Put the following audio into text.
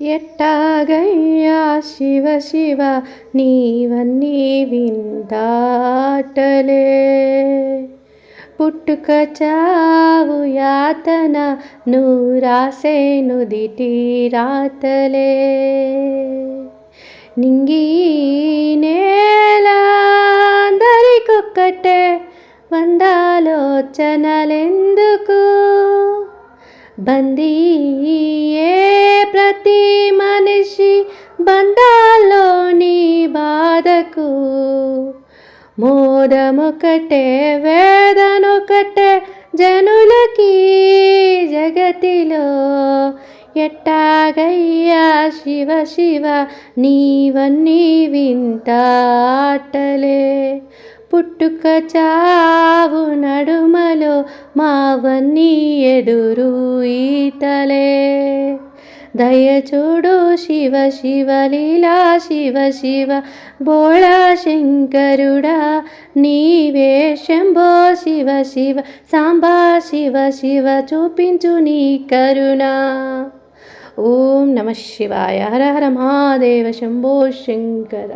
ఎట్టాగయ్యా శివ శివ నీవన్నీ విందాటలే. పుట్టుక చావు యాతన నూరాసే నుదిటి రాతలే. నింగి నేల అందరికొక్కటే వందాలోచనలెందుకు? బందీయే ప్రతి మనిషి బంధాల్లోని బాధకు మోదమొకటే వేదనొకటే జనులకి జగతిలో ఎట్టాగయ్యా శివ శివ నీవన్నీ వింతాటలే. పుట్టుక చావు నడుమలో మావన్నీ ఎదురు ఈతలే. దయచూడు శివ శివ లీలా శివ శివ బోళా శంకరుడా నీవే శంభో శివ శివ సాంబా శివ శివ చూపించు నీ కరుణ. ఓం నమ శివాయ హర హర మహాదేవ శంభో శంకర.